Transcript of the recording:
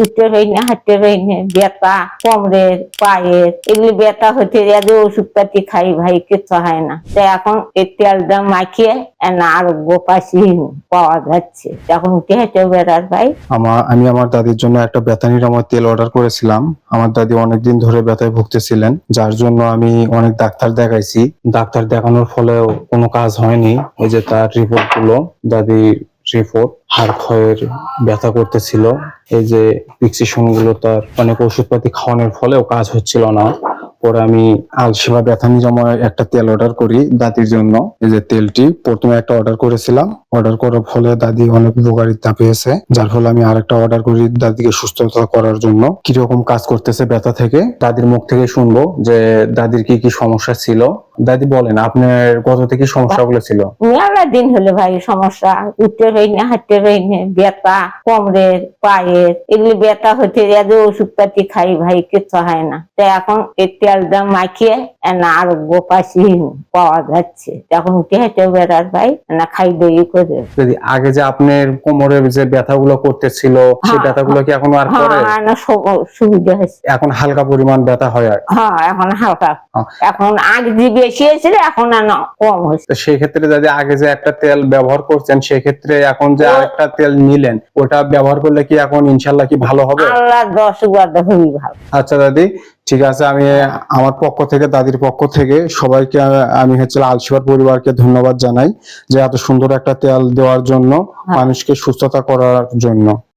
উঠতে না হাঁটতে পারি না ব্যথা, কোমরের, পায়ের, এগুলি ব্যথা হতে যে ওষুধ খাই ভাই কিছু হয় না। তো এখন এই তেলটা মাখিয়ে না আরোগ্য পাশি পাওয়া যাচ্ছে। এখন উঠে হেঁটে বেড়ার ভাই। আমার আমি আমার দাদির জন্য একটা ব্যথা নিরাময় তেল অর্ডার করেছিলাম। আমার দাদি অনেকদিন ধরে ব্যথায় ভুগতেছিলেন, যার জন্য আমি অনেক ডাক্তার দেখাইছি। ডাক্তার দেখানোর ফলেও কোনো কাজ হয়নি। এই যে তার রিপোর্টগুলো দাদির রিপোর্ট হাড় ক্ষয়ের ব্যথা করতেছিল। এই যে প্রিসক্রিপশনগুলো তার অনেক ওষুধপাতি খাওয়ানোর ফলেও কাজ হচ্ছিল না। পরে আমি আলসেবা ব্যথা নিরাময় একটা তেল অর্ডার করি দাদির জন্য। এই যে তেলটি প্রথমে একটা অর্ডার করেছিলাম। অর্ডার করার ফলে দাদি অনেক উপকারিতা পেয়েছে। যার ফলে আমি আরেকটা অর্ডার করি দাদিকে সুস্থতা করার জন্য। কীরকম কাজ করতেছে ব্যথা থেকে? দাদির মুখ থেকে শুনব যে দাদির কি কি সমস্যা ছিল। দাদি বলেন আপনার কত থেকে সমস্যাগুলো ছিল। মেলা দিন হলে ভাই সমস্যা। উঠতে পারি না হাঁটতে পারি না ব্যথা কোমরের পায়ের এগুলি ব্যথা হতে যে ওষুধ পাতি খাই ভাই কিছু হয় না। তো এখন এই তেলটা মাখিয়ে না আরোগ্য পাশি পাওয়া যাচ্ছে। এখন উঠে হেঁটে বেড়ার ভাই না খাই দই করে। যদি আগে যে আপনার কোমরের যে ব্যথাগুলো করতেছিল সেই হ্যাঁ, ব্যথাগুলো কি এখন আর করে? হ্যাঁ না সুবিধা হয়েছে। এখন হালকা পরিমাণ ব্যথা হয় আর হ্যাঁ এখন হালকা। এখন আগে যে বেশি হয়েছিল এখন আর কম হয়েছে। সেই ক্ষেত্রে যদি আগে যে একটা তেল ব্যবহার করছেন সেই ক্ষেত্রে এখন যে আরেকটা তেল নিলেন ওটা ব্যবহার করলে কি এখন ইনশাল্লাহ কি ভালো হবে? আল্লাহ দশ বার খুবই ভালো। আচ্ছা দাদি ঠিক আছে আমি আমার পক্ষ থেকে দাদির পক্ষ থেকে সবাইকে আমি হচ্ছে আলসিবার পরিবারকে ধন্যবাদ জানাই যে এত সুন্দর একটা তেল দেওয়ার জন্য হ্যাঁ। মানুষকে সুস্থতা করার জন্য।